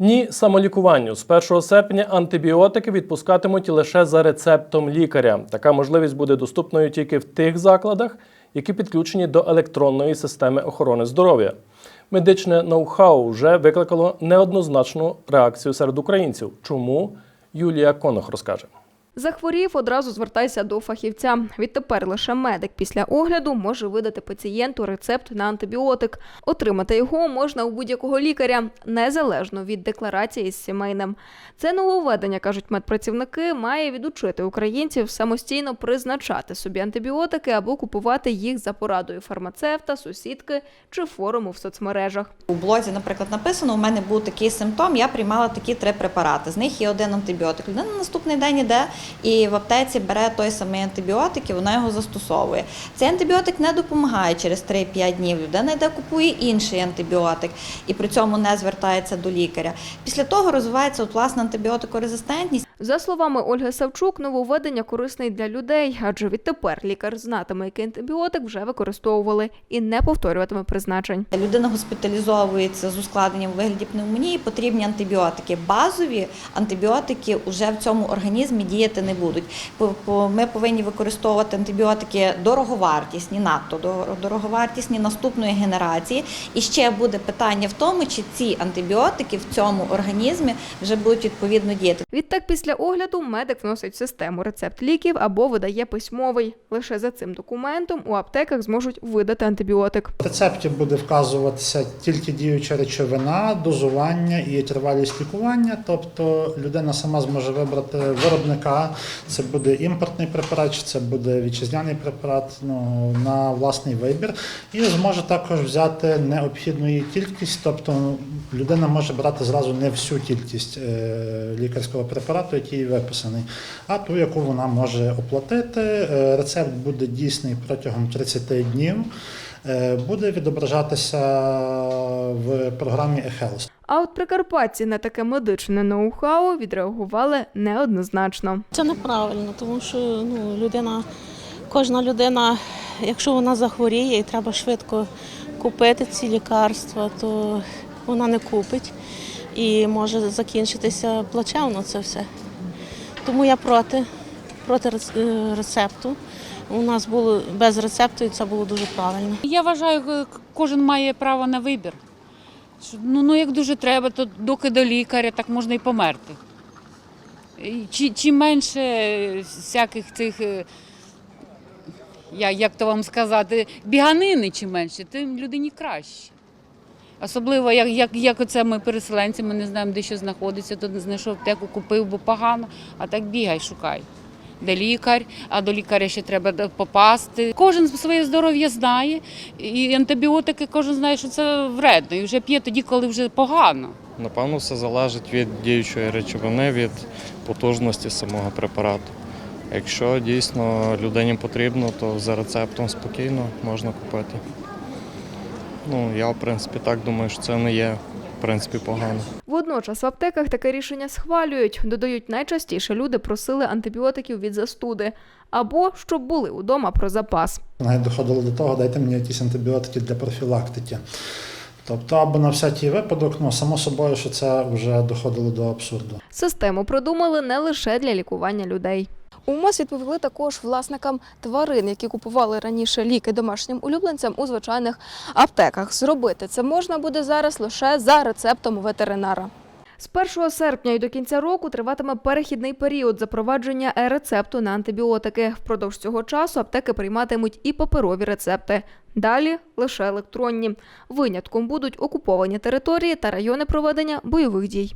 Ні самолікуванню з 1 серпня антибіотики відпускатимуть лише за рецептом лікаря. Така можливість буде доступною тільки в тих закладах, які підключені до електронної системи охорони здоров'я. Медичне ноу-хау вже викликало неоднозначну реакцію серед українців. Чому Юлія Конох розкаже. Захворів, одразу звертайся до фахівця. Відтепер лише медик після огляду може видати пацієнту рецепт на антибіотик. Отримати його можна у будь-якого лікаря, незалежно від декларації з сімейним. Це нововведення, кажуть медпрацівники, має відучити українців самостійно призначати собі антибіотики або купувати їх за порадою фармацевта, сусідки чи форуму в соцмережах. У блозі, наприклад, написано, у мене був такий симптом, я приймала такі три препарати. З них є один антибіотик. Людина на наступний день іде і в аптеці бере той самий антибіотик, і вона його застосовує. Цей антибіотик не допомагає через 3-5 днів. Людина йде купує інший антибіотик і при цьому не звертається до лікаря. Після того розвивається от власна антибіотикорезистентність. За словами Ольги Савчук, нововведення корисний для людей, адже відтепер лікар знатиме, який антибіотик вже використовували і не повторюватиме призначень. Людина госпіталізовується з ускладненням у вигляді пневмонії, потрібні антибіотики. Базові антибіотики вже в цьому організмі діяти не будуть. Ми повинні використовувати антибіотики дороговартісні, надто дороговартісні наступної генерації. І ще буде питання в тому, чи ці антибіотики в цьому організмі вже будуть відповідно діяти. Відтак, після огляду медик вносить в систему рецепт ліків або видає письмовий. Лише за цим документом у аптеках зможуть видати антибіотик. В рецепті буде вказуватися тільки діюча речовина, дозування і тривалість лікування. Тобто людина сама зможе вибрати виробника. Це буде імпортний препарат, чи це буде вітчизняний препарат ну, на власний вибір. І зможе також взяти необхідну її кількість. Тобто людина може брати зразу не всю кількість е, лікарського препарату, який виписаний, а ту, яку вона може оплатити. Е, Рецепт буде дійсний протягом 30 днів. Е, Буде відображатися в програмі eHealth. А от прикарпатці на таке медичне ноу-хау відреагували неоднозначно. Це неправильно, тому що ну, людина, кожна людина, якщо вона захворіє і треба швидко купити ці лікарства, то вона не купить і може закінчитися плачевно це все. Тому я проти, проти е, рецепту. У нас було без рецепту, і це було дуже правильно. Я вважаю, кожен має право на вибір. Ну, ну як дуже треба, то доки до лікаря, так можна і померти. Чи, чим менше всяких цих, е, як то вам сказати, біганини чим менше, тим людині краще. Особливо, як, як, як оце ми переселенці, ми не знаємо, де що знаходиться, то знайшов аптеку, купив, бо погано, а так бігай, шукай. Де лікар, а до лікаря ще треба попасти. Кожен своє здоров'я знає, і антибіотики кожен знає, що це вредно. І вже п'є тоді, коли вже погано. Напевно, все залежить від діючої речовини, від потужності самого препарату. Якщо дійсно людині потрібно, то за рецептом спокійно можна купити. Ну, я, в принципі, так думаю, що це не є в принципі погано. Водночас в аптеках таке рішення схвалюють. Додають, найчастіше люди просили антибіотиків від застуди або щоб були удома про запас. Навіть доходило до того, дайте мені якісь антибіотики для профілактики. Тобто, або на всякий випадок, ну само собою, що це вже доходило до абсурду. Систему придумали не лише для лікування людей. У МОЗ відповіли також власникам тварин, які купували раніше ліки домашнім улюбленцям у звичайних аптеках. Зробити це можна буде зараз лише за рецептом ветеринара. З 1 серпня і до кінця року триватиме перехідний період запровадження е-рецепту на антибіотики. Впродовж цього часу аптеки прийматимуть і паперові рецепти. Далі лише електронні. Винятком будуть окуповані території та райони проведення бойових дій.